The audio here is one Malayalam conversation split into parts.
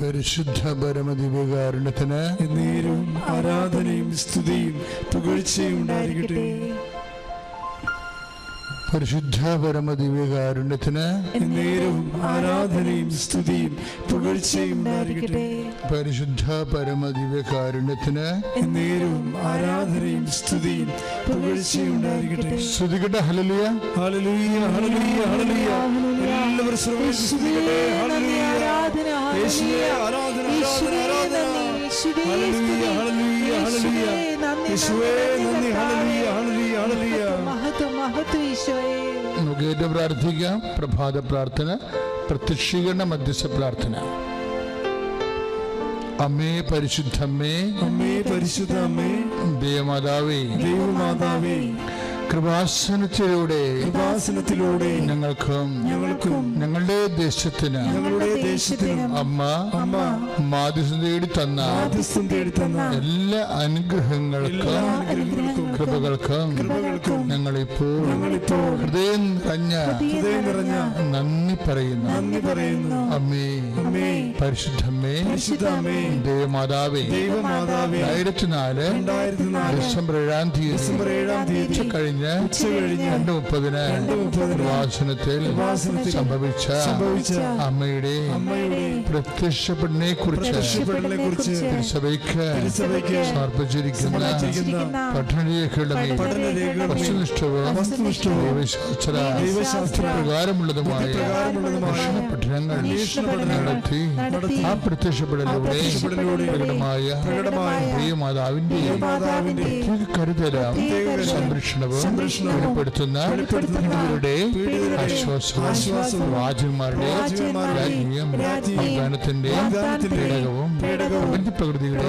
പരിശുദ്ധ പരമദിവ്യകാരുണ്യത്തിന് എന്നേരും ആരാധനയും സ്തുതിയും പുകഴ്ചയും ഉണ്ടായിരിക്കട്ടെ. പരിശുദ്ധ പരമദിവ്യകാരുണ്യത്തിന് എന്നേരും ആരാധനയും സ്തുതിയും പുകഴ്ചയും ഉണ്ടായിരിക്കട്ടെ. പരിശുദ്ധ പരമദിവ്യകാരുണ്യത്തിന് എന്നേരും ആരാധനയും സ്തുതിയും പുകഴ്ചയും ഉണ്ടായിരിക്കട്ടെ. സ്തുതിക്കട്ടെ ഹലലിയ ഹലലിയ ഹലലിയ ഹലലിയ എല്ലാവരും സ്തുതിക്കട്ടെ സ്തുതിക്കട്ടെ ഹല്ലേലൂയ ആരാധന യേശുവേ ആരാധന ആരാധന ആരാധന ഹല്ലേലൂയ. ഹല്ലേലൂയ ഹല്ലേലൂയ യേശുവേ നന്ദി ഹല്ലേലൂയ ഹല്ലേലൂയ ഹല്ലേലൂയ. മഹത്വം മഹത്വം ഈശോയെ. നമുക്ക് ഏറ്റവും പ്രാർത്ഥിക്കാം. പ്രഭാത പ്രാർത്ഥന പ്രത്യക്ഷീകരണ മധ്യസ്ഥ പ്രാർത്ഥന. അമ്മേ പരിശുദ്ധമ്മേ അമ്മേ പരിശുദ്ധ അമ്മേ. ദേവമാതാവേ. ദൈവമാതാവേ. കൃപാസനത്തിലൂടെ കൃപാസനത്തിലൂടെ ഞങ്ങൾക്കും ഞങ്ങൾക്കും ഞങ്ങളുടെ ദേശത്തിന് ഞങ്ങളുടെ ദേശത്തിന് അമ്മ അമ്മ മാധ്യസ്ഥം തേടി തന്ന മാധ്യസ്ഥം തേടി തന്ന എല്ലാ അനുഗ്രഹങ്ങൾക്കും കൃപകൾക്കും ഞങ്ങളിപ്പോൾ ഹൃദയം നിറഞ്ഞ ഹൃദയം നിറഞ്ഞ നന്ദി പറയുന്നു. നന്ദി പറയുന്നു. അമ്മേ അമ്മേ. പരിശുദ്ധമ്മേ. പരിശുദ്ധ അമ്മേ ദേവമാതാവേ. ദൈവമാതാവേ. രണ്ടായിരത്തി നാല് രണ്ടായിരത്തി നാല് ഡിസംബർ ഏഴാം തീയതി ഡിസംബർ ഏഴാം തീയതി ഉച്ച കഴിഞ്ഞ് ഉച്ച കഴിഞ്ഞ് രണ്ട് മുപ്പതിന് പ്രവാസനത്തിൽ സംഭവിച്ച സംഭവിച്ച അമ്മയുടെ പ്രത്യക്ഷപ്പെടനെ കുറിച്ച് തിരുസഭയ്ക്ക് സമർപ്പിച്ചിരിക്കുന്ന മേൽ വസ്തുനിഷ്ഠവും ദൈവശാസ്ത്ര പ്രകാരമുള്ളതുമായ പഠനങ്ങൾ നടത്തി. ആ പ്രത്യക്ഷപ്പെടലൂടെ പ്രകടമായ പ്രത്യേക കരുതലും സംരക്ഷണവും വെളിപ്പെടുത്തുന്ന പീഡിതരുടെ ആശ്വാസവും രാജകുമാരുടെ രാജ്ഞിയും രാജ്ഞിയും വാഗ്ദാനത്തിന്റെ വാഗ്ദാനത്തിന്റെ പേടകവും പേടകവും പ്രകൃതിയുടെ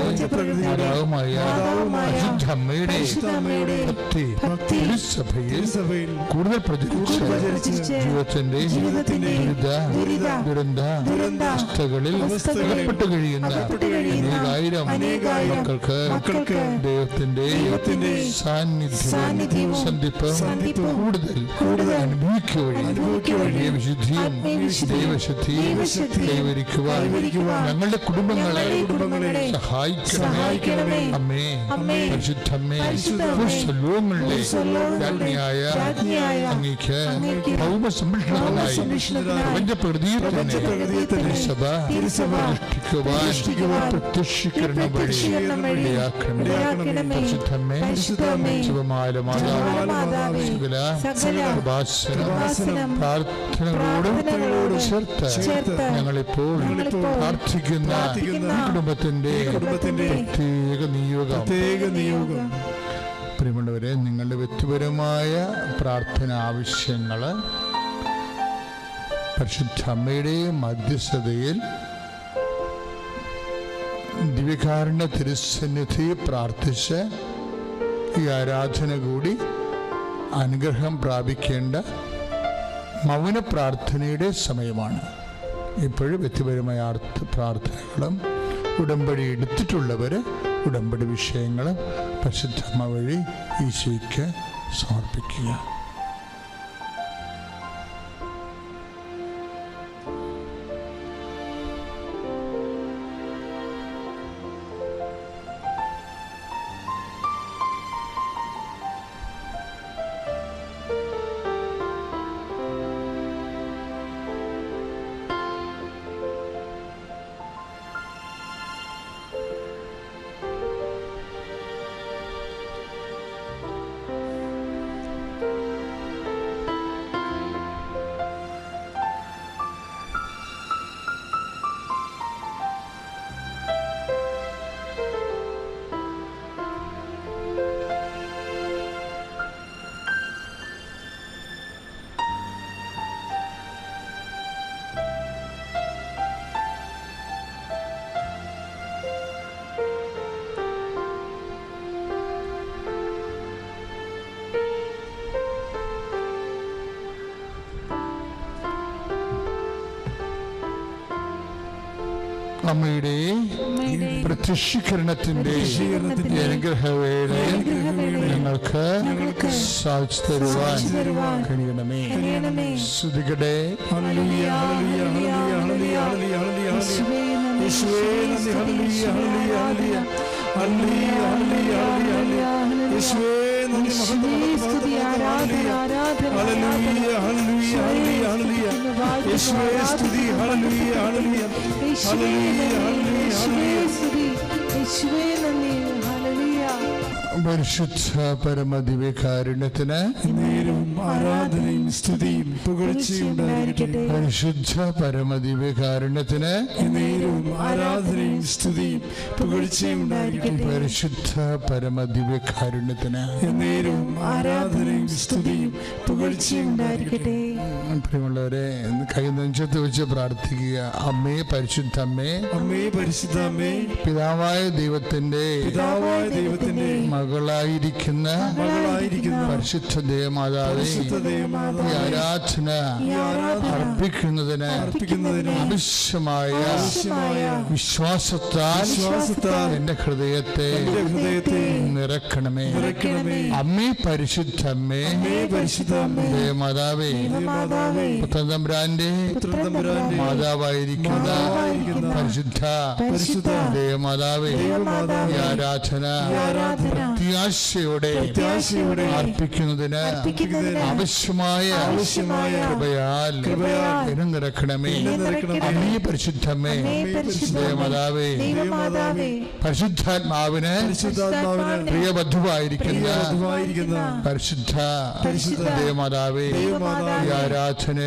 പരിശുദ്ധ അമ്മയുടെ ഭക്തി തിരുസഭയിൽ കൂടുതൽ പ്രചരിച്ച് ജീവിതത്തിന്റെ ദുരിത ദുരന്ത അവസ്ഥകളിൽ അകപ്പെട്ടു കഴിയുന്ന അനേകായിരം മക്കൾക്ക് മക്കൾക്ക് ദൈവത്തിന്റെ സാന്നിധ്യം സന്ധിപ്പ് കൂടുതൽ അനുഭവിക്കുക ദൈവശുദ്ധിയും ദൈവശുദ്ധിയും കൈവരിക്കുവാൻ ഞങ്ങളുടെ കുടുംബങ്ങളെ കുടുംബങ്ങളെ സഹായിക്കണമേ. അമ്മേ പരിശുദ്ധമ്മേ സർവലോകങ്ങളുടെ രാജ്ഞിയായ അങ്ങേക്ക് ഭൗമ സംരക്ഷണത്തിനായി പ്രപഞ്ച പ്രകൃതിയിൽ തന്നെ തിരുസഭ. പ്രതിഷ്ഠിക്കുവാൻ പ്രത്യക്ഷീകരണം വഴി. പരിശുദ്ധമ്മേ ശുഭമാല മാതാവ് സകല കൃപാസനം പ്രാർത്ഥനകളോടും ചേർത്ത് ഞങ്ങളിപ്പോൾ പ്രാർത്ഥിക്കുന്ന കുടുംബത്തിന്റെ കുടുംബത്തിന്റെ പ്രത്യേക നിയോഗം. പ്രത്യേക നിയോഗം. പ്രിയമുള്ളവരെ നിങ്ങളുടെ വ്യക്തിപരമായ പ്രാർത്ഥന ആവശ്യങ്ങൾ പരിശുദ്ധ മധ്യസ്ഥതയിൽ ദിവ്യകാരുണ്യ തിരുസന്നിധി പ്രാർത്ഥിച്ച് ഈ ആരാധന കൂടി അനുഗ്രഹം പ്രാപിക്കേണ്ട മൗന പ്രാർത്ഥനയുടെ സമയമാണ്. ഇപ്പോഴും വ്യക്തിപരമായ അർത്ഥ പ്രാർത്ഥനകളും ഉടമ്പടി എടുത്തിട്ടുള്ളവർ ഉടമ്പടി വിഷയങ്ങളും പരിശുദ്ധമ്മ വഴി ഈശോയ്ക്ക് സമർപ്പിക്കുക. അമ്മയുടെ പ്രത്യക്ഷീകരണത്തിന്റെ അനുഗ്രഹവേള ഞങ്ങൾക്ക് സാധിച്ചു തരുവാൻ കഴിയണമേ ശ്രുതികടെ. ഈശ്വേ നന്ദി മഹത്വം സ്തുതി പരിശുദ്ധ പരമദിവ്യകാരുണ്യത്തിന് നേരവും ആരാധനയും സ്തുതിയും പുകഴ്ചയും ഉണ്ടായിരിക്കട്ടെ പരിശുദ്ധ പരമദിവ്യകാരുണ്യത്തിന് നേരവും ആരാധനയും സ്തുതിയും പുകഴ്ചയും ഉണ്ടായിരിക്കട്ടെ പരിശുദ്ധ പരമദിവ്യകാരുണ്യത്തിന് നേരവും ആരാധനയും സ്തുതിയും പുകഴ്ചയും ഉണ്ടായിരിക്കട്ടെ പ്രിയമുള്ളവരെ കൈ നെഞ്ചത്ത് വെച്ച് പ്രാർത്ഥിക്കുക. അമ്മേ പരിശുദ്ധ അമ്മേ അമ്മേ പരിശുദ്ധ അമ്മേ പിതാവായ ദൈവത്തിന്റെ പിതാവായ ദൈവത്തിന്റെ മകളായിരിക്കുന്ന മകളായിരിക്കുന്ന പരിശുദ്ധ ദേവമാതാവേ ഈ ആരാധന അർപ്പിക്കുന്നതിന് അർപ്പിക്കുന്നതിന് ആവശ്യമായ വിശ്വാസത്താൽ വിശ്വാസത്താൽ എന്റെ ഹൃദയത്തെ ഹൃദയത്തെ നിറക്കണമേ അമ്മേ പരിശുദ്ധ അമ്മേ പരിശുദ്ധ അമ്മേ ദേവമാതാവേ. മാതാവേ പുത്രതമ്പുരാന്റെ മാതാവായിരിക്കുന്ന പരിശുദ്ധ ദേവമാതാവേ ആരാധന പ്രത്യാശയോടെ അർപ്പിക്കുന്നതിന് ആവശ്യമായ കൃപയാൽ ഇനം നിറക്കണമേ അമ്മീ പരിശുദ്ധമേ ദേവമാതാവേ. പരിശുദ്ധാത്മാവിന് പ്രിയബദ്ധുവായിരിക്കുന്ന പരിശുദ്ധ ദേവമാതാവേ. ആരാധന ആരാധന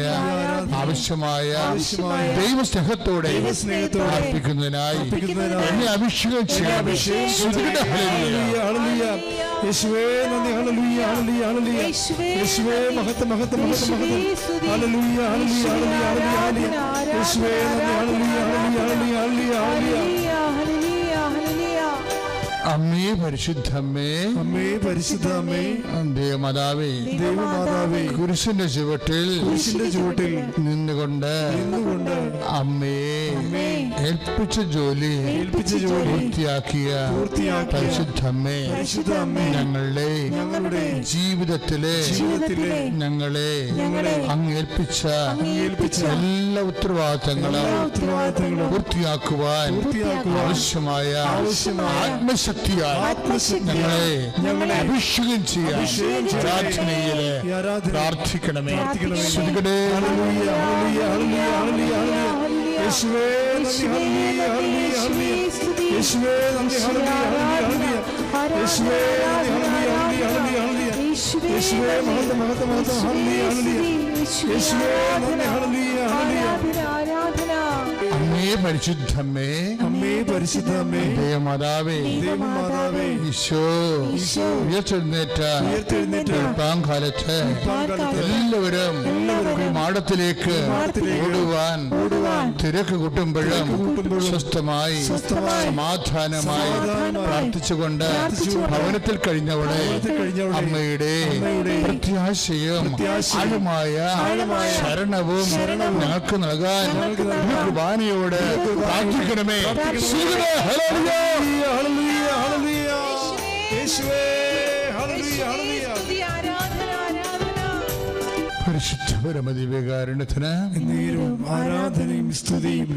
ആവശ്യമായ ദൈവസ്നേഹത്തോടെ അർപ്പിക്കുന്നതിനായി എന്നെ അഭിഷേകം ചെയ്യാൻ യേശുവേ നന്ദി ഹല്ലേലൂയ ഹല്ലേലൂയ ഹണലിയ യേശുവേ മഹത്ത് മഹത്ത് മഹത്ത് മഹത്ത് ഹണലൂയ ഹണലിയ ഹല്ലേലൂയ ഹല്ലേലൂയ യേശുവേ നന്ദി ഹല്ലേലൂയ ഹല്ലേലൂയ ഹല്ലേലൂയ ഹണലിയ ഹണലിയ അമ്മേ പരിശുദ്ധമ്മേ. അമ്മേ പരിശുദ്ധമ്മേ. ദേവമാതാവേ. ദേവമാതാവേ. കുരിശിന്റെ ചുവട്ടിൽ കുരിശിന്റെ ചുവട്ടിൽ നിന്നുകൊണ്ട് നിന്നുകൊണ്ട് അമ്മേ ഏൽപ്പിച്ച ജോലി ഏൽപ്പിച്ച ജോലി പൂർത്തിയാക്കിയ പൂർത്തിയാക്കിയ പരിശുദ്ധമ്മേ. പരിശുദ്ധമ്മേ. ഞങ്ങളുടെ ഞങ്ങളുടെ ജീവിതത്തിലെ ജീവിതത്തിലെ ഞങ്ങളെ ഞങ്ങളെ അങ്ങ് ഏൽപ്പിച്ച ഏൽപ്പിച്ച എല്ലാ ഉത്തരവാദിത്തങ്ങളും ഉത്തരവാദിത്തങ്ങളും പൂർത്തിയാക്കുവാൻ പൂർത്തിയാക്കുവാൻ ആവശ്യമായ ആവശ്യമായ ആത്മശക്തിയാൽ ഞങ്ങളെ ഞങ്ങളെ അഭിഷേകം ചെയ്യാൻ പ്രാർത്ഥനയിൽ പ്രാർത്ഥിക്കണമേ. ശ്രുതികടേ യേശുവേ യേശുവേ യേശുവേ യേശുവേ മഹത്വ മഹത്വ മഹത്വ യേശുവേ ആരാധന ആരാധന. അമ്മേ പരിശുദ്ധമ്മേ. അമ്മേ പരിശുദ്ധമ്മേ. ദേവമാതാവേ. ദേവമാതാവേ. ദൈവമാതാവേ ഈശോ. ഉയർത്തെഴുന്നേറ്റ. ഉയർത്തെഴുന്നേറ്റ. പാങ്കാലത്ത് കാലത്ത് എല്ലാവരും മാടത്തിലേക്ക് ഓടുവാൻ തിരക്ക് കൂട്ടുമ്പോഴും സ്വസ്ഥമായി സമാധാനമായി പ്രാർത്ഥിച്ചുകൊണ്ട് ഭവനത്തിൽ കഴിഞ്ഞവളെ അമ്മയുടെ പ്രത്യാശയും ആഴമായ ശരണവും ഞങ്ങൾക്ക് നൽകാൻ ഈ ദൈവത്തോട് പ്രാർത്ഥിക്കണമേ ആരാധനയും സ്തുതിയും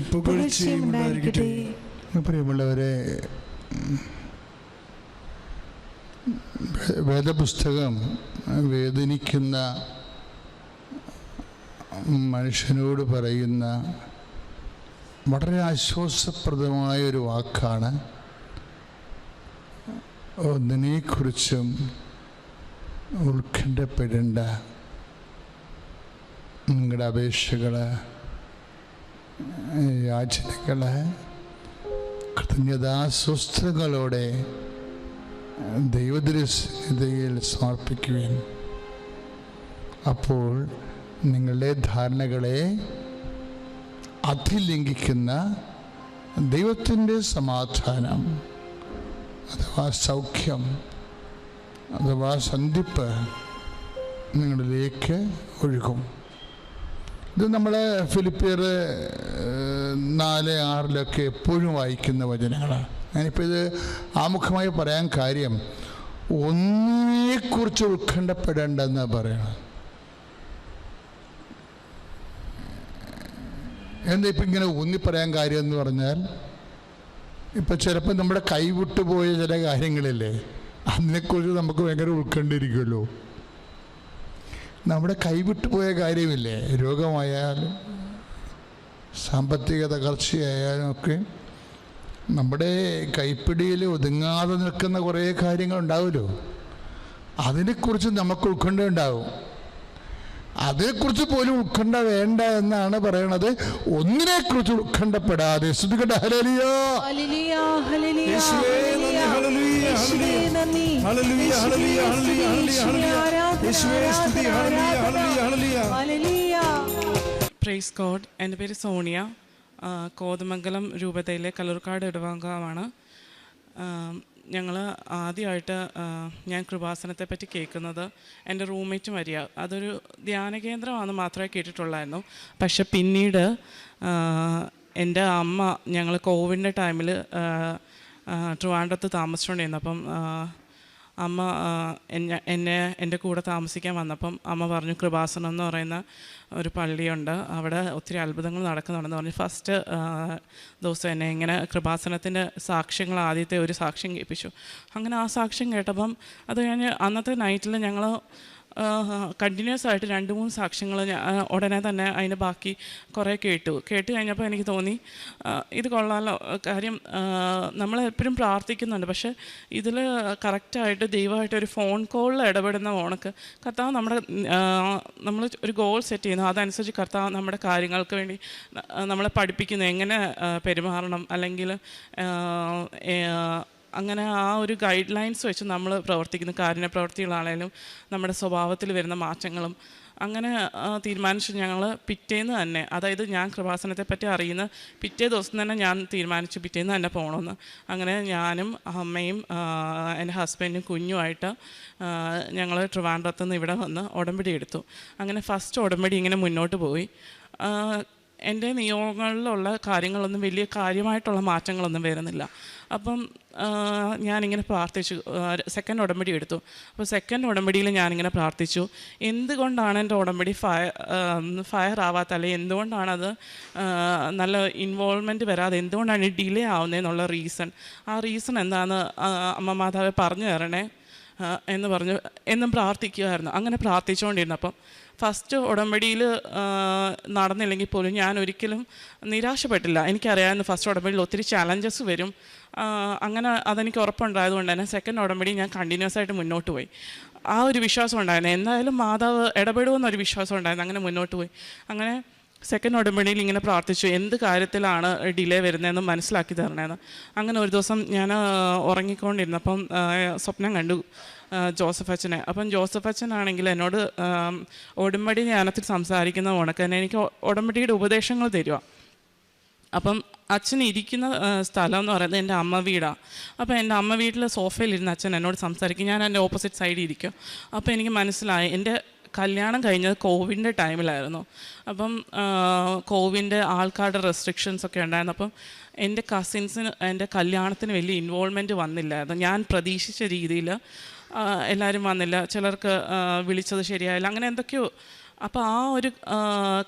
പ്രിയമുള്ളവരെ വേദപുസ്തകം വേദനിക്കുന്ന മനുഷ്യനോട് പറയുന്ന വളരെ ആശ്വാസപ്രദമായ ഒരു വാക്കാണ്. ഒന്നിനെക്കുറിച്ചും ഉത്കണ്ഠപ്പെടേണ്ട നിങ്ങളുടെ അപേക്ഷകൾ യാചനകൾ കൃതജ്ഞതാസ്വസ്ഥകളോടെ ദൈവദൃശ്യതയിൽ സമർപ്പിക്കുകയും അപ്പോൾ നിങ്ങളുടെ ധാരണകളെ അതിലംഘിക്കുന്ന ദൈവത്തിന്റെ സമാധാനം അഥവാ സൗഖ്യം അഥവാ സന്ധിപ്പ് നിങ്ങളിലേക്ക് ഒഴുകും. ഇത് നമ്മൾ ഫിലിപ്പിയർ നാല് ആറിലൊക്കെ എപ്പോഴും വായിക്കുന്ന വചനങ്ങളാണ്. ഞാനിപ്പോൾ ഇത് ആമുഖമായി പറയാൻ കാര്യം ഒന്നിനെക്കുറിച്ച് ഉത്കണ്ഠപ്പെടേണ്ടെന്ന് പറയണം എന്താ ഇപ്പം ഇങ്ങനെ ഊന്നിപ്പറയാൻ കാര്യം എന്ന് പറഞ്ഞാൽ ഇപ്പം ചിലപ്പോൾ നമ്മുടെ കൈവിട്ടു പോയ ചില കാര്യങ്ങളില്ലേ അതിനെക്കുറിച്ച് നമുക്ക് ഭയങ്കര ഉൾക്കൊണ്ടിരിക്കുമല്ലോ. നമ്മുടെ കൈവിട്ടു പോയ കാര്യമില്ലേ രോഗമായാലും സാമ്പത്തിക തകർച്ചയായാലും ഒക്കെ നമ്മുടെ കൈപ്പിടിയിൽ ഒതുങ്ങാതെ നിൽക്കുന്ന കുറേ കാര്യങ്ങൾ ഉണ്ടാവുമല്ലോ അതിനെക്കുറിച്ച് നമുക്ക് ഉൾക്കൊണ്ടുണ്ടാവും അതേക്കുറിച്ച് പോലും ഉത്കണ്ഠ വേണ്ട എന്നാണ് പറയണത്. ഒന്നിനെക്കുറിച്ച് ഉത്കണ്ഠപ്പെടാതെ ശ്രുതികണ്ട ഹരലിയോ ഹല്ലേലൂയ, ഹല്ലേലൂയ, ഹല്ലേലൂയ, ഹല്ലേലൂയ. ഹല്ലേലൂയ, ഹല്ലേലൂയ, ഹല്ലേലൂയ, ഹല്ലേലൂയ, യേശുവേ ഹല്ലേലൂയ. ആരാധന, യേശുവേ സ്തുതി, ഹല്ലേലൂയ, ഹല്ലേലൂയ, ഹല്ലേലൂയ. ഹല്ലേലൂയ. പ്രൈസ് ഗോഡ് എന്റെ പേര് സോണിയ. കോതമംഗലം രൂപതയിലെ കലൂർക്കാട് ഇടവകമാണ് ഞങ്ങൾ ആദ്യമായിട്ട് ഞാൻ കൃപാസനത്തെ പറ്റി കേൾക്കുന്നത് എന്റെ റൂംമേറ്റ് മരിയ. അതൊരു ധ്യാന കേന്ദ്രമാണെന്ന് മാത്രമേ കേട്ടിട്ടുള്ളായിരുന്നു. പക്ഷെ പിന്നീട് എന്റെ അമ്മ ഞങ്ങൾ കോവിഡിന്റെ ടൈമിൽ ട്രിവാൻഡ്രത്ത് താമസിച്ചുകൊണ്ടിരുന്നു. അപ്പം അമ്മ എന്നെ എന്റെ കൂടെ താമസിക്കാൻ വന്നപ്പം അമ്മ പറഞ്ഞു കൃപാസനം എന്ന് പറയുന്ന ഒരു പള്ളിയുണ്ട്. അവിടെ ഒത്തിരി അത്ഭുതങ്ങൾ നടക്കുന്നുണ്ടെന്ന് പറഞ്ഞു. ഫസ്റ്റ് ദിവസം എന്നെ ഇങ്ങനെ കൃപാസനത്തിന്റെ സാക്ഷ്യങ്ങൾ ആദ്യത്തെ ഒരു സാക്ഷ്യം കേൾപ്പിച്ചു. അങ്ങനെ ആ സാക്ഷ്യം കേട്ടപ്പം അത് കഴിഞ്ഞ് അന്നത്തെ നൈറ്റിൽ ഞങ്ങൾ കണ്ടിന്യൂസ് ആയിട്ട് രണ്ട് മൂന്ന് സാക്ഷ്യങ്ങൾ ഉടനെ തന്നെ അതിന് ബാക്കി കുറേ കേട്ടു. കേട്ട് കഴിഞ്ഞപ്പോൾ എനിക്ക് തോന്നി ഇത് കൊള്ളാമല്ലോ കാര്യം നമ്മൾ എപ്പോഴും പ്രാർത്ഥിക്കുന്നുണ്ട്. പക്ഷേ ഇതിൽ കറക്റ്റായിട്ട് ദൈവമായിട്ട് ഒരു ഫോൺ കോളിൽ ഇടപെടുന്ന ഓണക്ക് കർത്താവ് നമ്മുടെ നമ്മൾ ഒരു ഗോൾ സെറ്റ് ചെയ്യുന്നു. അതനുസരിച്ച് കർത്താവ് നമ്മുടെ കാര്യങ്ങൾക്ക് വേണ്ടി നമ്മളെ പഠിപ്പിക്കുന്നു. എങ്ങനെ പെരുമാറണം? അല്ലെങ്കിൽ അങ്ങനെ ആ ഒരു ഗൈഡ് ലൈൻസ് വെച്ച് നമ്മൾ പ്രവർത്തിക്കുന്ന. കാരുണ്യ പ്രവർത്തികളാണേലും നമ്മുടെ സ്വഭാവത്തിൽ വരുന്ന മാറ്റങ്ങളും. അങ്ങനെ തീരുമാനിച്ചു ഞങ്ങൾ പിറ്റേന്ന് തന്നെ അതായത് ഞാൻ കൃപാസനത്തെ പറ്റി അറിയുന്ന പിറ്റേ ദിവസം തന്നെ ഞാൻ തീരുമാനിച്ചു പിറ്റേന്ന് തന്നെ പോകണമെന്ന് അങ്ങനെ ഞാനും അമ്മയും എന്റെ ഹസ്ബൻഡും കുഞ്ഞുമായിട്ട് ഞങ്ങൾ ട്രിവാൻഡ്രത്ത് നിന്ന് ഇവിടെ വന്ന് ഉടമ്പടി എടുത്തു. അങ്ങനെ ഫസ്റ്റ് ഉടമ്പടി ഇങ്ങനെ മുന്നോട്ട് പോയി. എന്റെ നിയോഗങ്ങളിലുള്ള കാര്യങ്ങളൊന്നും വലിയ കാര്യമായിട്ടുള്ള മാറ്റങ്ങളൊന്നും വരുന്നില്ല. അപ്പം ഞാനിങ്ങനെ പ്രാർത്ഥിച്ചു. സെക്കൻഡ് ഉടമ്പടി എടുത്തു. അപ്പോൾ സെക്കൻഡ് ഉടമ്പടിയിൽ ഞാനിങ്ങനെ പ്രാർത്ഥിച്ചു. എന്തുകൊണ്ടാണ് എന്റെ ഉടമ്പടി ഫയർ ഫയർ ആവാത്ത അല്ലെങ്കിൽ എന്തുകൊണ്ടാണത് നല്ല ഇൻവോൾവ്മെന്റ് വരാതെ എന്തുകൊണ്ടാണ് ഡിലേ ആവുന്നതെന്നുള്ള റീസൺ ആ റീസൺ എന്താണെന്ന് അമ്മ മാതാവ് പറഞ്ഞു തരണേ. എന്ന് പറഞ്ഞു എന്നും പ്രാർത്ഥിക്കുമായിരുന്നു അങ്ങനെ പ്രാർത്ഥിച്ചുകൊണ്ടിരുന്നപ്പം ഫസ്റ്റ് ഉടമ്പടിയിൽ നടന്നില്ലെങ്കിൽ പോലും ഞാൻ ഒരിക്കലും നിരാശപ്പെട്ടില്ല. എനിക്കറിയാമായിരുന്നു ഫസ്റ്റ് ഉടമ്പടിയിൽ ഒത്തിരി ചാലഞ്ചസ് വരും. അങ്ങനെ അതെനിക്ക് ഉറപ്പുണ്ടായതുകൊണ്ട് തന്നെ സെക്കൻഡ് ഉടമ്പടി ഞാൻ കണ്ടിന്യൂസ് ആയിട്ട് മുന്നോട്ട് പോയി. ആ ഒരു വിശ്വാസം ഉണ്ടായിരുന്നു. എന്തായാലും മാതാവ് ഇടപെടുമെന്നൊരു വിശ്വാസം ഉണ്ടായിരുന്നു. അങ്ങനെ മുന്നോട്ട് പോയി. അങ്ങനെ സെക്കൻഡ് ഉടമ്പടിയിൽ ഇങ്ങനെ പ്രാർത്ഥിച്ചു. എന്ത് കാര്യത്തിലാണ് ഡിലേ വരുന്നതെന്ന് മനസ്സിലാക്കി തരണേന്ന്. അങ്ങനെ ഒരു ദിവസം ഞാൻ ഉറങ്ങിക്കൊണ്ടിരുന്നപ്പം സ്വപ്നം കണ്ടു ജോസഫ് അച്ഛനെ. അപ്പം ജോസഫ് അച്ഛനാണെങ്കിൽ എന്നോട് ഉടമ്പടി ധ്യാനത്തിൽ സംസാരിക്കുന്ന ഉണക്ക് തന്നെ എനിക്ക് ഉടമ്പടിയുടെ ഉപദേശങ്ങൾ തരുക അപ്പം അച്ഛൻ ഇരിക്കുന്ന സ്ഥലം എന്ന് പറയുന്നത് എന്റെ അമ്മ വീടാണ് അപ്പോൾ എന്റെ അമ്മ വീട്ടിൽ സോഫയിലിരുന്ന് അച്ഛൻ എന്നോട് സംസാരിക്കും. ഞാൻ എന്റെ ഓപ്പോസിറ്റ് സൈഡിൽ ഇരിക്കും. അപ്പോൾ എനിക്ക് മനസ്സിലായി. എന്റെ കല്യാണം കഴിഞ്ഞത് കോവിഡിന്റെ ടൈമിലായിരുന്നു. അപ്പം കോവിഡിന്റെ ആൾക്കാരുടെ റെസ്ട്രിക്ഷൻസ് ഒക്കെ ഉണ്ടായിരുന്നു. അപ്പം എന്റെ കസിൻസിന് എന്റെ കല്യാണത്തിന് വലിയ ഇൻവോൾവ്മെന്റ് വന്നില്ലായിരുന്നു. ഞാൻ പ്രതീക്ഷിച്ച രീതിയിൽ എല്ലാവരും വന്നില്ല. ചിലർക്ക് വിളിച്ചത് ശരിയായില്ല. അങ്ങനെ എന്തൊക്കെയോ. അപ്പോൾ ആ ഒരു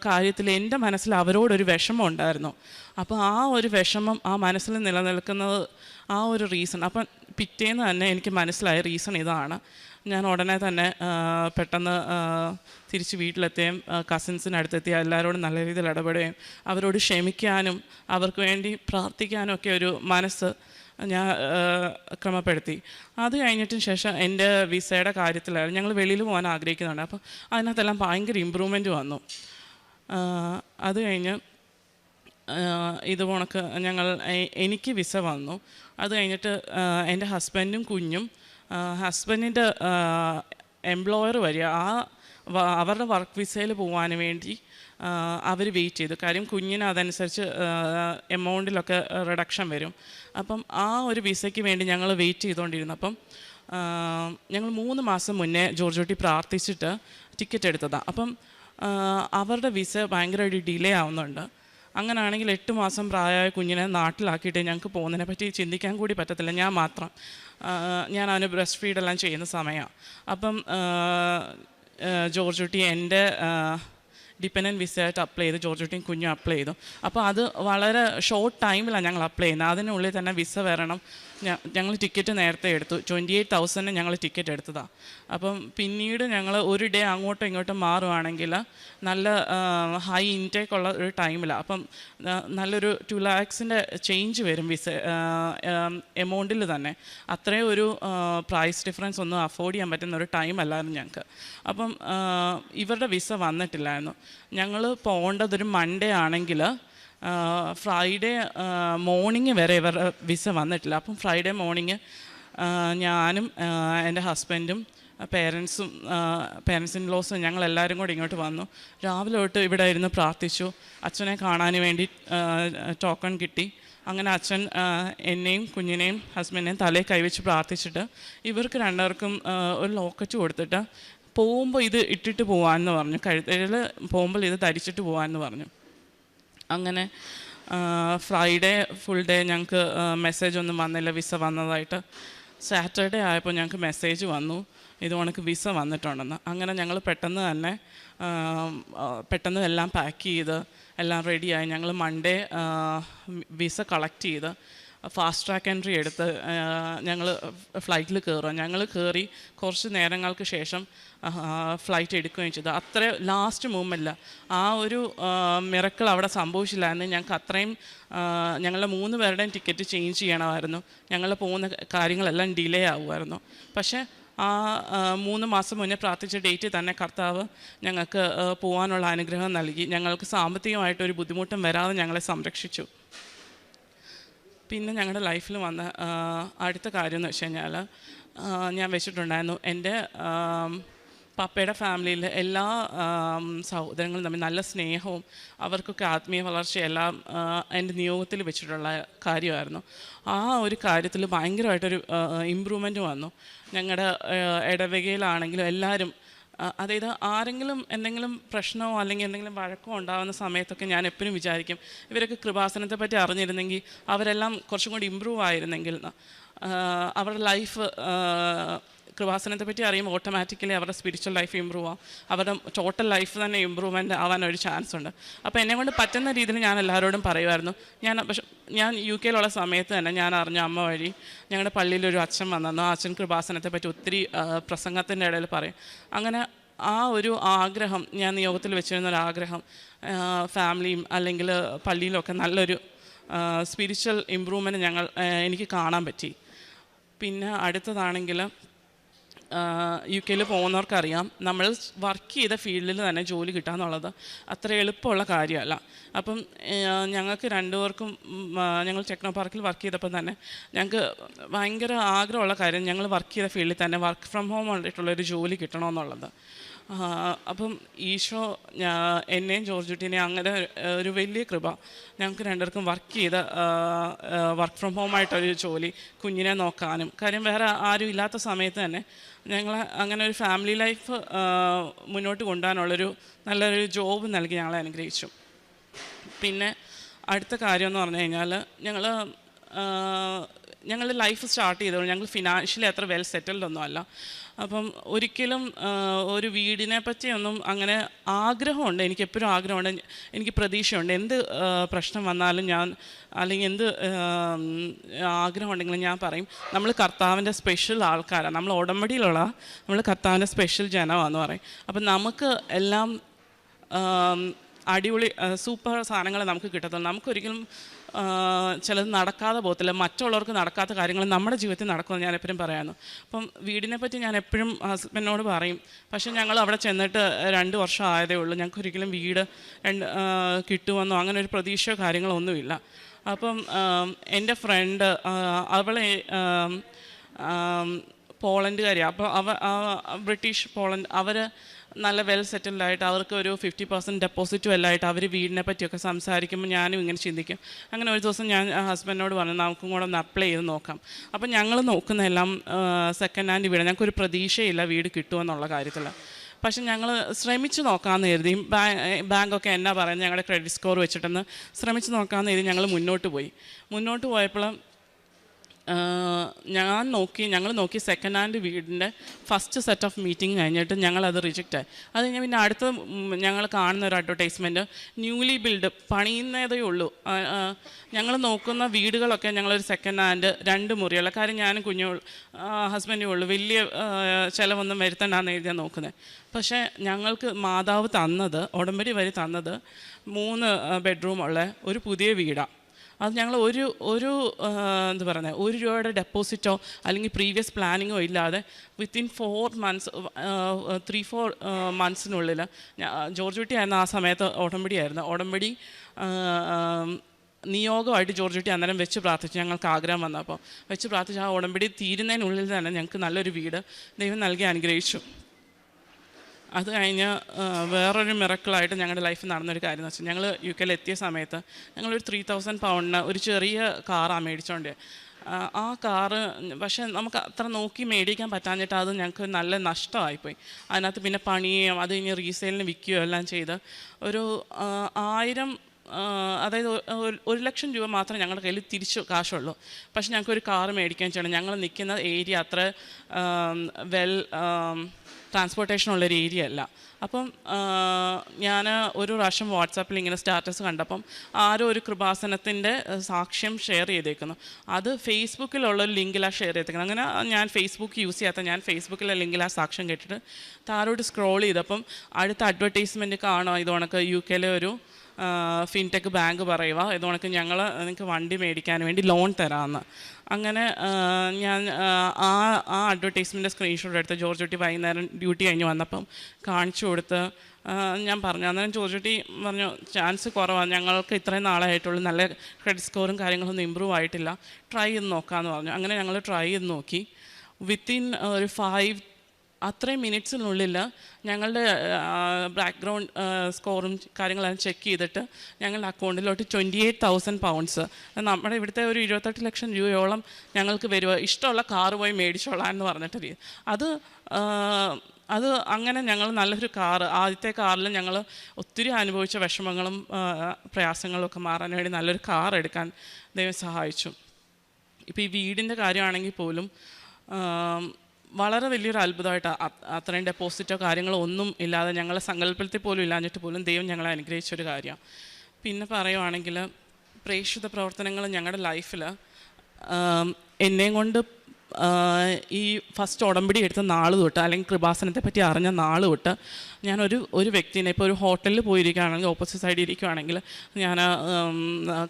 കാര്യത്തിൽ എന്റെ മനസ്സിൽ അവരോടൊരു വിഷമം ഉണ്ടായിരുന്നു. അപ്പോൾ ആ ഒരു വിഷമം ആ മനസ്സിൽ നിലനിൽക്കുന്നത് ആ ഒരു റീസൺ അപ്പം പിറ്റേന്ന് തന്നെ എനിക്ക് മനസ്സിലായ റീസൺ ഇതാണ്. ഞാൻ ഉടനെ തന്നെ പെട്ടെന്ന് തിരിച്ച് വീട്ടിലെത്തുകയും കസിൻസിനടുത്തെത്തി എല്ലാവരോടും നല്ല രീതിയിൽ ഇടപെടുകയും അവരോട് ക്ഷമിക്കാനും അവർക്ക് വേണ്ടി പ്രാർത്ഥിക്കാനും ഒക്കെ ഒരു മനസ്സ് ഞാൻ ക്രമപ്പെടുത്തി. അത് കഴിഞ്ഞിട്ട് ശേഷം എന്റെ വിസയുടെ കാര്യത്തിലായിരുന്നു. ഞങ്ങൾ വെളിയിൽ പോകാൻ ആഗ്രഹിക്കുന്നുണ്ട് അപ്പോൾ അതിനകത്തെല്ലാം ഭയങ്കര ഇമ്പ്രൂവ്മെന്റ് വന്നു. അത് കഴിഞ്ഞ് ഇത് കണക്ക് ഞങ്ങൾ എനിക്ക് വിസ വന്നു. അത് കഴിഞ്ഞിട്ട് എന്റെ ഹസ്ബൻഡും കുഞ്ഞും ഹസ്ബൻഡിന്റെ എംപ്ലോയർ വരിക ആ അവരുടെ വർക്ക് വിസയിൽ പോകാൻ വേണ്ടി അവർ വെയിറ്റ് ചെയ്തു. കാര്യം കുഞ്ഞിന് അതനുസരിച്ച് എമൗണ്ടിലൊക്കെ റിഡക്ഷൻ വരും. അപ്പം ആ ഒരു വിസയ്ക്ക് വേണ്ടി ഞങ്ങൾ വെയിറ്റ് ചെയ്തുകൊണ്ടിരുന്നു അപ്പം ഞങ്ങൾ മൂന്ന് മാസം മുന്നേ ജോർജ് കുട്ടി പ്രാർത്ഥിച്ചിട്ട് ടിക്കറ്റ് എടുത്തതാണ് അപ്പം അവരുടെ വിസ ഭയങ്കരമായിട്ട് ഡിലേ ആവുന്നുണ്ട്. അങ്ങനെയാണെങ്കിൽ എട്ട് മാസം പ്രായമായ കുഞ്ഞിനെ നാട്ടിലാക്കിയിട്ട് ഞങ്ങൾക്ക് പോകുന്നതിനെ പറ്റി ചിന്തിക്കാൻ കൂടി പറ്റത്തില്ല. ഞാൻ മാത്രം. ഞാൻ അവന് ബ്രസ്റ്റ് ഫീഡെല്ലാം ചെയ്യുന്ന സമയമാണ് അപ്പം ആ, ആ, ജോർജ് കുട്ടി എന്റെ ഡിപ്പെൻഡന്റ് വിസയായിട്ട് അപ്ലൈ ചെയ്തു. ജോർജുട്ടിയും കുഞ്ഞും അപ്ലൈ ചെയ്തു. അപ്പോൾ അത് വളരെ ഷോർട്ട് ടൈമിലാണ് ഞങ്ങൾ അപ്ലൈ ചെയ്യുന്നത്. അതിനുള്ളിൽ തന്നെ വിസ വരണം. ഞങ്ങൾ ടിക്കറ്റ് നേരത്തെ എടുത്തു. ട്വന്റി എയ്റ്റ് തൗസൻഡ് ഞങ്ങൾ ടിക്കറ്റ് എടുത്തതാണ് അപ്പം പിന്നീട് ഞങ്ങൾ ഒരു ഡേ അങ്ങോട്ടും ഇങ്ങോട്ടും മാറുവാണെങ്കിൽ നല്ല ഹൈ ഇൻടേക്ക് ഉള്ള ഒരു ടൈമിലാണ് അപ്പം നല്ലൊരു ടു ലാക്സിന്റെ ചേഞ്ച് വരും വിസ എമൗണ്ടിൽ തന്നെ. അത്രയും ഒരു പ്രൈസ് ഡിഫറൻസ് ഒന്നും അഫോർഡ് ചെയ്യാൻ പറ്റുന്ന ഒരു ടൈം അല്ലായിരുന്നു ഞങ്ങൾക്ക്. അപ്പം ഇവരുടെ വിസ വന്നിട്ടില്ലായിരുന്നു. ഞങ്ങൾ പോകേണ്ടത് ഒരു മൺഡേ ആണെങ്കിൽ ഫ്രൈഡേ മോർണിംഗ് വരെ ഇവരുടെ വിസ വന്നിട്ടില്ല. അപ്പം ഫ്രൈഡേ മോർണിംഗ് ഞാനും എന്റെ ഹസ്ബൻഡും പേരൻസും പേരൻസ് ഇൻ ലോസും ഞങ്ങളെല്ലാവരും കൂടി ഇങ്ങോട്ട് വന്നു. രാവിലെ തൊട്ട് ഇവിടെ ഇരുന്ന് പ്രാർത്ഥിച്ചു. അച്ഛനെ കാണാൻ വേണ്ടി ടോക്കൺ കിട്ടി. അങ്ങനെ അച്ഛൻ എന്നെയും കുഞ്ഞിനെയും ഹസ്ബൻഡിനെയും തലയിൽ കൈവച്ച് പ്രാർത്ഥിച്ചിട്ട് ഇവർക്ക് രണ്ടുപേർക്കും ഒരു ലോക്കറ്റ് കൊടുത്തിട്ട് പോകുമ്പോൾ ഇത് ഇട്ടിട്ട് പോകാമെന്ന് പറഞ്ഞു. കഴുത്തിൽ പോകുമ്പോൾ ഇത് ധരിച്ചിട്ട് പോകാമെന്ന് പറഞ്ഞു. അങ്ങനെ ഫ്രൈഡേ ഫുൾ ഡേ ഞങ്ങൾക്ക് മെസ്സേജ് ഒന്നും വന്നില്ല. വിസ വന്നതായിട്ട്. സാറ്റർഡേ ആയപ്പോൾ ഞങ്ങൾക്ക് മെസ്സേജ് വന്നു. ഇത് കണക്ക് വിസ വന്നിട്ടുണ്ടെന്ന്. അങ്ങനെ ഞങ്ങൾ പെട്ടെന്ന് തന്നെ പെട്ടെന്ന് എല്ലാം പാക്ക് ചെയ്ത് എല്ലാം റെഡിയായി ഞങ്ങൾ മൺഡേ വിസ കളക്ട് ചെയ്ത് ഫാസ്റ്റ് ട്രാക്ക് എൻട്രി എടുത്ത് ഞങ്ങൾ ഫ്ലൈറ്റിൽ കയറുക ഞങ്ങൾ കയറി കുറച്ച് നേരങ്ങൾക്ക് ശേഷം ഫ്ലൈറ്റ് എടുക്കുകയും ചെയ്തു. അത്ര ലാസ്റ്റ് മൂമെന്റിൽ ആ ഒരു മിറക്കിൾ അവിടെ സംഭവിച്ചില്ലായിരുന്നു ഞങ്ങൾക്ക് അത്രയും ഞങ്ങളുടെ മൂന്ന് പേരുടെയും ടിക്കറ്റ് ചേഞ്ച് ചെയ്യണമായിരുന്നു. ഞങ്ങൾ പോകുന്ന കാര്യങ്ങളെല്ലാം ഡിലേ ആവുമായിരുന്നു. പക്ഷേ ആ, മൂന്ന് മാസം മുന്നേ പ്രാർത്ഥിച്ച ഡേറ്റ് തന്നെ കർത്താവ് ഞങ്ങൾക്ക് പോകാനുള്ള അനുഗ്രഹം നൽകി. ഞങ്ങൾക്ക് സാമ്പത്തികമായിട്ടൊരു ബുദ്ധിമുട്ടും വരാതെ ഞങ്ങളെ സംരക്ഷിച്ചു. പിന്നെ ഞങ്ങളുടെ ലൈഫിൽ വന്ന അടുത്ത കാര്യം എന്ന് വെച്ച് കഴിഞ്ഞാൽ ഞാൻ വെച്ചിട്ടുണ്ടായിരുന്നു. എന്റെ പപ്പയുടെ ഫാമിലിയിൽ എല്ലാ സഹോദരങ്ങളും തമ്മിൽ നല്ല സ്നേഹവും അവർക്കൊക്കെ ആത്മീയ വളർച്ചയെല്ലാം എന്റെ നിയോഗത്തിൽ വെച്ചിട്ടുള്ള കാര്യമായിരുന്നു. ആ ഒരു കാര്യത്തിൽ ഭയങ്കരമായിട്ടൊരു ഇമ്പ്രൂവ്മെന്റ് വന്നു. ഞങ്ങളുടെ ഇടവകയിലാണെങ്കിലും എല്ലാവരും അതായത് ആരെങ്കിലും എന്തെങ്കിലും പ്രശ്നമോ അല്ലെങ്കിൽ എന്തെങ്കിലും വഴക്കോ ഉണ്ടാകുന്ന സമയത്തൊക്കെ ഞാൻ എപ്പോഴും വിചാരിക്കും ഇവരൊക്കെ കൃപാസനത്തെ പറ്റി അറിഞ്ഞിരുന്നെങ്കിൽ അവരെല്ലാം കുറച്ചും കൂടി ഇമ്പ്രൂവ് ആയിരുന്നെങ്കിൽ. അവരുടെ ലൈഫ് കൃപാസനത്തെ പറ്റി അറിയുമ്പോൾ ഓട്ടോമാറ്റിക്കലി അവരുടെ സ്പിരിച്വൽ ലൈഫ് ഇമ്പ്രൂവ് ആവും. അവരുടെ ടോട്ടൽ ലൈഫ് തന്നെ ഇമ്പ്രൂവ്മെന്റ് ആവാൻ ഒരു ചാൻസ് ഉണ്ട്. അപ്പോൾ എന്നെ കൊണ്ട് പറ്റുന്ന രീതിയിൽ ഞാൻ എല്ലാവരോടും പറയുമായിരുന്നു. ഞാൻ പക്ഷെ ഞാൻ യു കെയിലുള്ള സമയത്ത് തന്നെ ഞാൻ അറിഞ്ഞ അമ്മ വഴി ഞങ്ങളുടെ പള്ളിയിലൊരു അച്ഛൻ വന്നു ആ അച്ഛൻ കൃപാസനത്തെ പറ്റി ഒത്തിരി പ്രസംഗത്തിന്റെ ഇടയിൽ പറയും. അങ്ങനെ ആ ഒരു ആഗ്രഹം ഞാൻ നിയോഗത്തിൽ വെച്ചിരുന്ന ഒരു ആഗ്രഹം ഫാമിലിയും അല്ലെങ്കിൽ പള്ളിയിലൊക്കെ നല്ലൊരു സ്പിരിച്വൽ ഇമ്പ്രൂവ്മെന്റ് ഞങ്ങൾ എനിക്ക് കാണാൻ പറ്റി. പിന്നെ അടുത്തതാണെങ്കിൽ യു കെയിൽ പോകുന്നവർക്കറിയാം നമ്മൾ വർക്ക് ചെയ്ത ഫീൽഡിൽ തന്നെ ജോലി കിട്ടുക എന്നുള്ളത് അത്ര എളുപ്പമുള്ള കാര്യമല്ല. അപ്പം ഞങ്ങൾക്ക് രണ്ടുപേർക്കും ഞങ്ങൾ ടെക്നോ പാർക്കിൽ വർക്ക് ചെയ്തപ്പോൾ തന്നെ ഞങ്ങൾക്ക് ഭയങ്കര ആഗ്രഹമുള്ള കാര്യം ഞങ്ങൾ വർക്ക് ചെയ്ത ഫീൽഡിൽ തന്നെ വർക്ക് ഫ്രം ഹോം ആയിട്ടുള്ള ഒരു ജോലി കിട്ടണമെന്നുള്ളത്. അപ്പം ഈശോ എന്നെയും ജോർജുട്ടിനെയും അങ്ങനെ ഒരു- വലിയ കൃപ ഞങ്ങൾക്ക് രണ്ടുപേർക്കും വർക്ക് ചെയ്ത വർക്ക് ഫ്രം ഹോം ആയിട്ടൊരു ജോലി കുഞ്ഞിനെ നോക്കാനും കാര്യം വേറെ ആരും ഇല്ലാത്ത സമയത്ത് തന്നെ ഞങ്ങൾ അങ്ങനെ ഒരു ഫാമിലി ലൈഫ് മുന്നോട്ട് കൊണ്ടുപോകാനുള്ളൊരു നല്ലൊരു ജോബ് നൽകി ഞങ്ങളെ അനുഗ്രഹിച്ചു. പിന്നെ അടുത്ത കാര്യം എന്ന് പറഞ്ഞു കഴിഞ്ഞാൽ ഞങ്ങൾ ഞങ്ങൾ ലൈഫ് സ്റ്റാർട്ട് ചെയ്തോളൂ. ഞങ്ങൾ ഫിനാൻഷ്യലി അത്ര വെൽ സെറ്റിൽഡ് ഒന്നും അല്ല. അപ്പം ഒരിക്കലും ഒരു വീടിനെ പറ്റിയൊന്നും അങ്ങനെ ആഗ്രഹമുണ്ട്. എനിക്ക് എപ്പോഴും ആഗ്രഹമുണ്ട്. എനിക്ക് പ്രതീക്ഷയുണ്ട്. എന്ത് പ്രശ്നം വന്നാലും ഞാൻ അല്ലെങ്കിൽ എന്ത് ആഗ്രഹം ഉണ്ടെങ്കിലും ഞാൻ പറയും നമ്മൾ കർത്താവിന്റെ സ്പെഷ്യൽ ആൾക്കാരാണ് നമ്മൾ ഉടമ്പടിയിലുള്ള നമ്മൾ കർത്താവിന്റെ സ്പെഷ്യൽ ജനമാണെന്ന് പറയും. അപ്പം നമുക്ക് എല്ലാം അടിപൊളി സൂപ്പർ സാധനങ്ങൾ നമുക്ക് കിട്ടത്തുള്ളൂ. നമുക്കൊരിക്കലും ചിലത് നടക്കാതെ പോകത്തില്ല. മറ്റുള്ളവർക്ക് നടക്കാത്ത കാര്യങ്ങൾ നമ്മുടെ ജീവിതത്തിൽ നടക്കുമെന്ന് ഞാൻ എപ്പോഴും പറയാമെന്ന് അപ്പം വീടിനെ പറ്റി ഞാൻ എപ്പോഴും ഹസ്ബൻഡിനോട് പറയും. പക്ഷേ ഞങ്ങൾ അവിടെ ചെന്നിട്ട് രണ്ട് വർഷം ആയതേ ഉള്ളൂ. ഞങ്ങൾക്ക് ഒരിക്കലും വീട് രണ്ട് കിട്ടുമെന്നോ അങ്ങനെ ഒരു പ്രതീക്ഷയോ കാര്യങ്ങളോ ഒന്നുമില്ല. അപ്പം എന്റെ ഫ്രണ്ട് അവളെ പോളണ്ടുകാരി അപ്പോൾ അവ ബ്രിട്ടീഷ് പോളണ്ട് അവർ നല്ല വെൽ സെറ്റിൽഡ് ആയിട്ട് അവർക്ക് ഒരു ഫിഫ്റ്റി പെർസെന്റ് ഡെപ്പോസിറ്റും എല്ലാം ആയിട്ട് അവർ വീടിനെ പറ്റിയൊക്കെ സംസാരിക്കുമ്പോൾ ഞാനും ഇങ്ങനെ ചിന്തിക്കും. അങ്ങനെ ഒരു ദിവസം ഞാൻ ഹസ്ബൻഡിനോട് പറഞ്ഞു നമുക്കും കൂടെ ഒന്ന് അപ്ലൈ ചെയ്ത് നോക്കാം. അപ്പം ഞങ്ങൾ നോക്കുന്നതെല്ലാം സെക്കൻഡ് ഹാൻഡ് വീട്. ഞങ്ങൾക്കൊരു പ്രതീക്ഷയില്ല വീട് കിട്ടുമെന്നുള്ള കാര്യത്തിൽ പക്ഷെ ഞങ്ങൾ ശ്രമിച്ചു നോക്കാമെന്ന് കരുതി. ബാങ്കൊക്കെ എന്നാ പറയുന്നത് ഞങ്ങളുടെ ക്രെഡിറ്റ് സ്കോർ വെച്ചിട്ടെന്ന് ശ്രമിച്ചു നോക്കാമെന്ന് കരുതി ഞങ്ങൾ മുന്നോട്ട് പോയി. മുന്നോട്ട് പോയപ്പോൾ ഞാൻ നോക്കി ഞങ്ങൾ നോക്കി സെക്കൻഡ് ഹാൻഡ് വീടിന്റെ ഫസ്റ്റ് സെറ്റ് ഓഫ് മീറ്റിംഗ് കഴിഞ്ഞിട്ട് ഞങ്ങളത് റിജക്റ്റ് ആയി. അത് കഴിഞ്ഞ് പിന്നെ അടുത്ത ഞങ്ങൾ കാണുന്ന ഒരു അഡ്വർടൈസ്മെന്റ് ന്യൂലി ബിൽഡ് പണിയുന്നതേ ഉള്ളൂ. ഞങ്ങൾ നോക്കുന്ന വീടുകളൊക്കെ ഞങ്ങളൊരു സെക്കൻഡ് ഹാൻഡ് രണ്ട് മുറിയുള്ള കാര്യം ഞാനും കുഞ്ഞു ഹസ്ബൻഡേ ഉള്ളൂ. വലിയ ചിലവൊന്നും വരുത്തണ്ടാന്ന് എഴുതിയാൽ നോക്കുന്നത് പക്ഷേ ഞങ്ങൾക്ക് മാതാവ് തന്നത് ഉടമ്പടി വരി തന്നത് മൂന്ന് ബെഡ്റൂമുള്ള ഒരു പുതിയ വീടാണ് അത് ഞങ്ങൾ ഒരു ഒരു എന്ത് പറയുന്നത് ഒരു രൂപയുടെ ഡെപ്പോസിറ്റോ അല്ലെങ്കിൽ പ്രീവിയസ് പ്ലാനിങ്ങോ ഇല്ലാതെ within four months three four മന്ത്സിനുള്ളിൽ George Kutty ആയിരുന്നു ആ സമയത്ത് ഓടമ്പടി ആയിരുന്നു. ആ, നിയോഗമായിട്ട് ജോർജ് കുട്ടി അന്നേരം വെച്ച് പ്രാർത്ഥിച്ചു. ഞങ്ങൾക്ക് ആഗ്രഹം വന്നപ്പോൾ വെച്ച് പ്രാർത്ഥിച്ചു. ആ ഉടമ്പടി തീരുന്നതിനുള്ളിൽ തന്നെ ഞങ്ങൾക്ക് നല്ലൊരു വീട് ദൈവം നൽകി അനുഗ്രഹിച്ചു. അത് കഴിഞ്ഞ് വേറൊരു മിറക്കിളായിട്ട് ഞങ്ങളുടെ ലൈഫിൽ നടന്നൊരു കാര്യം എന്ന് വെച്ചാൽ ഞങ്ങൾ യു കെയിൽ എത്തിയ സമയത്ത് ഞങ്ങളൊരു ത്രീ തൗസൻഡ് പൗണ്ടിന് ഒരു ചെറിയ കാറാണ് മേടിച്ചോണ്ട്. ആ, കാറ് പക്ഷേ നമുക്ക് അത്ര നോക്കി മേടിക്കാൻ പറ്റാഞ്ഞിട്ട് അത് ഞങ്ങൾക്ക് നല്ല നഷ്ടമായിപ്പോയി. അതിനകത്ത് പിന്നെ പണിയും അത് കഴിഞ്ഞ് റീസെയിലിന് വിൽക്കുകയോ എല്ലാം ചെയ്ത് ഒരു ആയിരം അതായത് ഒരു- ഒരു ലക്ഷം രൂപ മാത്രമേ ഞങ്ങളുടെ കയ്യിൽ തിരിച്ചു കാശുള്ളൂ. പക്ഷെ ഞങ്ങൾക്ക് ഒരു കാറ് മേടിക്കാൻ ചെയ്യണം. ഞങ്ങൾ നിൽക്കുന്ന ഏരിയ അത്ര വെൽ ട്രാൻസ്പോർട്ടേഷൻ ഉള്ള ഒരു ഏരിയ അല്ല. അപ്പം ഞാൻ ഒരു പ്രാവശ്യം വാട്സാപ്പിൽ ഇങ്ങനെ സ്റ്റാറ്റസ് കണ്ടപ്പം ആരോ ഒരു കൃപാസനത്തിന്റെ സാക്ഷ്യം ഷെയർ ചെയ്തേക്കുന്നു. അത് ഫേസ്ബുക്കിലുള്ള ഒരു ലിങ്കിലാണ് ഷെയർ ചെയ്തേക്കുന്നത്. അങ്ങനെ ഞാൻ ഫേസ്ബുക്ക് യൂസ് ചെയ്യാത്ത ഞാൻ ഫേസ്ബുക്കിലെ ലിങ്കിൽ ആ സാക്ഷ്യം കേട്ടിട്ട് താരോട്ട് സ്ക്രോൾ ചെയ്തപ്പം അടുത്ത അഡ്വർടൈസ്മെന്റ് കാണാം ഇത് കണക്ക് യു കെയിലെ ഒരു ഫിൻടെക് ബാങ്ക് പറയുക ഇത് കണക്ക് ഞങ്ങൾ നിങ്ങൾക്ക് വണ്ടി മേടിക്കാൻ വേണ്ടി ലോൺ തരാമെന്ന് അങ്ങനെ ഞാൻ ആ, ആ അഡ്വർടൈസ്മെന്റ് സ്ക്രീൻഷോട്ട് എടുത്ത് ജോർജ് കുട്ടി വൈകുന്നേരം ഡ്യൂട്ടി കഴിഞ്ഞ് വന്നപ്പം കാണിച്ചു കൊടുത്ത് ഞാൻ പറഞ്ഞു അന്നേരം ജോർജ് കുട്ടി പറഞ്ഞു ചാൻസ് കുറവാണ് ഞങ്ങൾക്ക് ഇത്രയും നാളായിട്ടുള്ളൂ നല്ല ക്രെഡിറ്റ് സ്കോറും കാര്യങ്ങളൊന്നും ഇമ്പ്രൂവ് ആയിട്ടില്ല ട്രൈ ചെയ്ത് നോക്കാമെന്ന് പറഞ്ഞു. അങ്ങനെ ഞങ്ങൾ ട്രൈ ചെയ്ത് നോക്കി. വിത്തിൻ ഒരു ഫൈവ് അത്രയും മിനിറ്റ്സിനുള്ളിൽ ഞങ്ങളുടെ ബാക്ക്ഗ്രൗണ്ട് സ്കോറും കാര്യങ്ങളെല്ലാം ചെക്ക് ചെയ്തിട്ട് ഞങ്ങളുടെ അക്കൗണ്ടിലോട്ട് ട്വന്റി എയ്റ്റ് തൗസൻഡ് പൗണ്ട്സ് നമ്മുടെ ഇവിടുത്തെ ഒരു ഇരുപത്തെട്ട് ലക്ഷം രൂപയോളം ഞങ്ങൾക്ക് വരുക ഇഷ്ടമുള്ള കാറ് പോയി മേടിച്ചോളാം എന്ന് പറഞ്ഞിട്ട് അത് അത് അങ്ങനെ ഞങ്ങൾ നല്ലൊരു കാറ് ആദ്യത്തെ കാറിൽ ഞങ്ങൾ ഒത്തിരി അനുഭവിച്ച വിഷമങ്ങളും പ്രയാസങ്ങളും ഒക്കെ മാറാൻ വേണ്ടി നല്ലൊരു കാർ എടുക്കാൻ ദൈവം സഹായിച്ചു. ഇപ്പോൾ ഈ വീടിന്റെ കാര്യമാണെങ്കിൽ പോലും വളരെ വലിയൊരു അത്ഭുതമായിട്ട് അത്രയും ഡെപ്പോസിറ്റോ കാര്യങ്ങളോ ഒന്നും ഇല്ലാതെ ഞങ്ങളെ സങ്കല്പത്തിൽ പോലും ഇല്ലാഞ്ഞിട്ട് പോലും ദൈവം ഞങ്ങളെ അനുഗ്രഹിച്ചൊരു കാര്യമാണ് പിന്നെ പറയുവാണെങ്കിൽ പ്രേക്ഷിത പ്രവർത്തനങ്ങൾ ഞങ്ങളുടെ ലൈഫിൽ എന്നെയും കൊണ്ട് ഈ ഫസ്റ്റ് ഉടമ്പടി എടുത്ത നാൾ തൊട്ട് അല്ലെങ്കിൽ കൃപാസനത്തെ പറ്റി അറിഞ്ഞ നാൾ തൊട്ട് ഞാനൊരു ഒരു വ്യക്തിനെ ഇപ്പോൾ ഒരു ഹോട്ടലിൽ പോയിരിക്കുകയാണെങ്കിൽ ഓപ്പോസിറ്റ് സൈഡിൽ ഇരിക്കുകയാണെങ്കിൽ ഞാൻ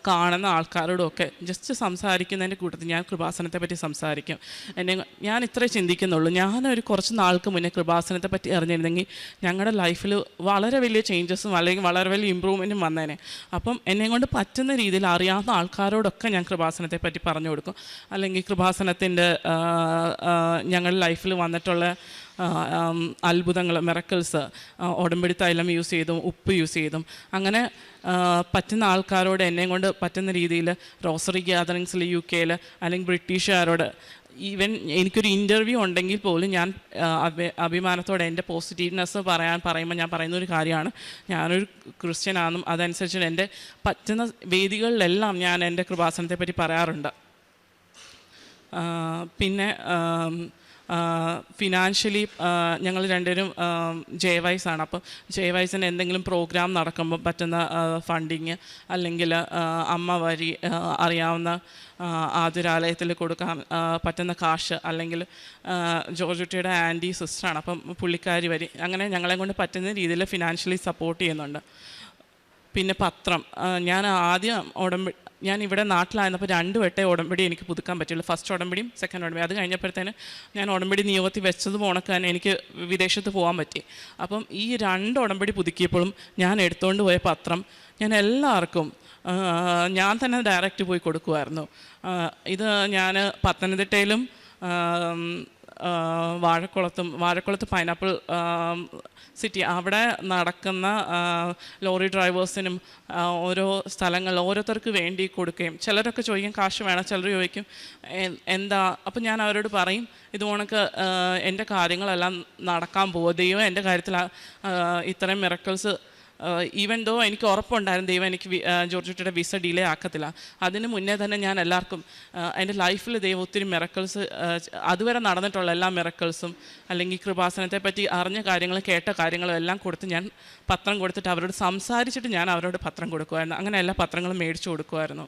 കാണുന്ന ആൾക്കാരോടൊക്കെ ജസ്റ്റ് സംസാരിക്കുന്നതിന്റെ കൂട്ടത്തിൽ ഞാൻ കൃപാസനത്തെ പറ്റി സംസാരിക്കും. എന്നെ ഞാൻ ഇത്രേ ചിന്തിക്കുന്നുള്ളൂ. ഞാനൊരു കുറച്ച് നാൾക്ക് മുന്നേ കൃപാസനത്തെ പറ്റി അറിഞ്ഞിരുന്നെങ്കിൽ ഞങ്ങളുടെ ലൈഫിൽ വളരെ വലിയ ചേഞ്ചസും അല്ലെങ്കിൽ വളരെ വലിയ ഇമ്പ്രൂവ്മെന്റും വന്നേനെ. അപ്പം എന്നെ കൊണ്ട് പറ്റുന്ന രീതിയിൽ അറിയാവുന്ന ആൾക്കാരോടൊക്കെ ഞാൻ കൃപാസനത്തെ പറ്റി പറഞ്ഞു കൊടുക്കും. അല്ലെങ്കിൽ കൃപാസനത്തിന്റെ ഞങ്ങളുടെ ലൈഫിൽ വന്നിട്ടുള്ള അത്ഭുതങ്ങൾ മിറക്കിൾസ് ഉടമ്പടി തൈലം യൂസ് ചെയ്തും ഉപ്പ് യൂസ് ചെയ്തും. അങ്ങനെ പറ്റുന്ന ആൾക്കാരോട് എന്നെ കൊണ്ട് പറ്റുന്ന രീതിയിൽ റോസറി ഗ്യാതറിങ്സിൽ യു കെയിൽ അല്ലെങ്കിൽ ബ്രിട്ടീഷുകാരോട് ഈവൻ എനിക്കൊരു ഇന്റർവ്യൂ ഉണ്ടെങ്കിൽ പോലും ഞാൻ അഭി അഭിമാനത്തോടെ എന്റെ പോസിറ്റീവ്നെസ് പറയാൻ പറയുമ്പോൾ ഞാൻ പറയുന്ന ഒരു കാര്യമാണ്. ഞാനൊരു ക്രിസ്ത്യനാണെന്നും അതനുസരിച്ച് എന്റെ പറ്റുന്ന വേദികളിലെല്ലാം ഞാൻ എന്റെ കൃപാസനത്തെപ്പറ്റി പറയാറുണ്ട്. പിന്നെ ഫിനാൻഷ്യലി ഞങ്ങൾ രണ്ടുപേരും ജെ വൈസ് ആണ്. അപ്പം ജെ വൈസിന് എന്തെങ്കിലും പ്രോഗ്രാം നടക്കുമ്പോൾ പറ്റുന്ന ഫണ്ടിങ് അല്ലെങ്കിൽ അമ്മ വഴി അറിയാവുന്ന ആതുരാലയത്തിൽ കൊടുക്കാൻ പറ്റുന്ന കാശ് അല്ലെങ്കിൽ ജോർജുട്ടിയുടെ ആന്റി സിസ്റ്ററാണ്. അപ്പം പുള്ളിക്കാരി വരി അങ്ങനെ ഞങ്ങളെ കൊണ്ട് പറ്റുന്ന രീതിയിൽ ഫിനാൻഷ്യലി സപ്പോർട്ട് ചെയ്യുന്നുണ്ട്. പിന്നെ പത്രം ഞാൻ ആദ്യം ഉടമ്പടി ഞാൻ ഇവിടെ നാട്ടിലായിരുന്നപ്പോൾ രണ്ട് വട്ടേ ഉടമ്പടി എനിക്ക് പുതുക്കാൻ പറ്റുള്ളൂ ഫസ്റ്റ് ഉടമ്പടിയും സെക്കൻഡ് ഉടമ്പടി അത് കഴിഞ്ഞപ്പോഴത്തേന് ഞാൻ ഉടമ്പടി നിയോഗത്തിൽ വെച്ചത് പോണക്കാൻ എനിക്ക് വിദേശത്ത് പോകാൻ പറ്റി. അപ്പം ഈ രണ്ട് ഉടമ്പടി പുതുക്കിയപ്പോഴും ഞാൻ എടുത്തുകൊണ്ട് പോയ പത്രം ഞാൻ എല്ലാവർക്കും ഞാൻ തന്നെ ഡയറക്റ്റ് പോയി കൊടുക്കുമായിരുന്നു. ഇത് ഞാൻ പത്തനംതിട്ടയിലും വാഴക്കുളത്തും വാഴക്കുളത്ത് പൈനാപ്പിൾ സിറ്റി അവിടെ നടക്കുന്ന ലോറി ഡ്രൈവേഴ്സിനും ഓരോ സ്ഥലങ്ങൾ ഓരോരുത്തർക്ക് വേണ്ടി കൊടുക്കുകയും ചിലരൊക്കെ ചോദിക്കും കാശ് വേണം? ചിലർ ചോദിക്കും എന്താ? അപ്പം ഞാൻ അവരോട് പറയും ഇത് കണക്ക് എന്റെ കാര്യങ്ങളെല്ലാം നടക്കാൻ ദൈവം എന്റെ കാര്യത്തിൽ ഇത്രയും മിറക്കിൾസ് ഈവൻ ദോ എനിക്ക് ഉറപ്പുണ്ടായിരുന്നു ദൈവം എനിക്ക് വി- ജോർജ് കുട്ടിയുടെ വിസ ഡിലേ ആക്കത്തില്ല. അതിന് മുന്നേ തന്നെ ഞാൻ എല്ലാവർക്കും എന്റെ ലൈഫിൽ ദൈവം ഒത്തിരി മിറക്കിൾസ് അതുവരെ നടന്നിട്ടുള്ള എല്ലാ മിറക്കിൾസും അല്ലെങ്കിൽ കൃപാസനത്തെ പറ്റി അറിഞ്ഞ കാര്യങ്ങളും കേട്ട കാര്യങ്ങളും എല്ലാം കൊടുത്ത് ഞാൻ പത്രം കൊടുത്തിട്ട് അവരോട് സംസാരിച്ചിട്ട് ഞാൻ അവരോട് പത്രം കൊടുക്കുമായിരുന്നു അങ്ങനെ എല്ലാ പത്രങ്ങളും മേടിച്ചു കൊടുക്കുമായിരുന്നു